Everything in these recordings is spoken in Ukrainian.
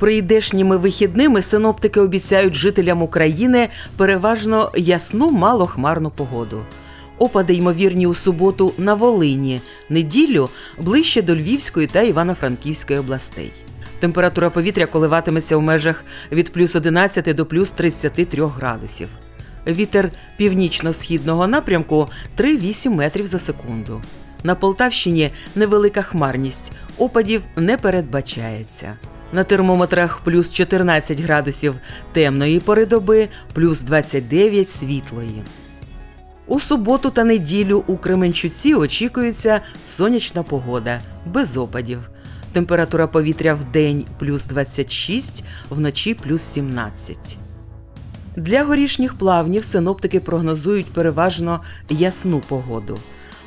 Прийдешніми вихідними синоптики обіцяють жителям України переважно ясну малохмарну погоду. Опади ймовірні у суботу на Волині, неділю ближче до Львівської та Івано-Франківської областей. Температура повітря коливатиметься у межах від плюс 11 до плюс 33 градусів. Вітер північно-східного напрямку 3-8 метрів за секунду. На Полтавщині невелика хмарність, опадів не передбачається. На термометрах плюс 14 градусів темної пори доби, плюс 29 світлої. У суботу та неділю у Кременчуці очікується сонячна погода, без опадів. Температура повітря в день плюс 26, вночі плюс 17. Для горішніх плавнів синоптики прогнозують переважно ясну погоду.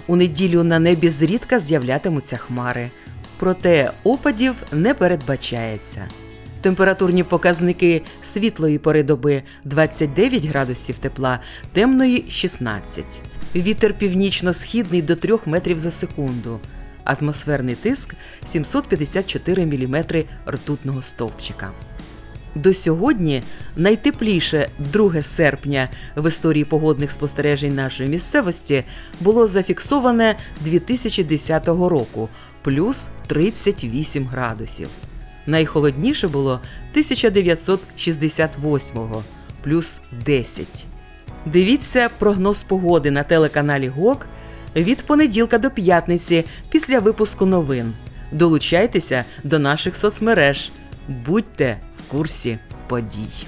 У неділю на небі зрідка з'являтимуться хмари. Проте опадів не передбачається. Температурні показники світлої пори доби 29 градусів тепла, темної 16. Вітер північно-східний до 3 метрів за секунду. Атмосферний тиск 754 мм ртутного стовпчика. До сьогодні найтепліше 2 серпня в історії погодних спостережень нашої місцевості було зафіксоване 2010 року плюс 38 градусів. Найхолодніше було 1968 плюс 10. Дивіться прогноз погоди на телеканалі ГОК від понеділка до п'ятниці після випуску новин. Долучайтеся до наших соцмереж. Будьте курсі подій.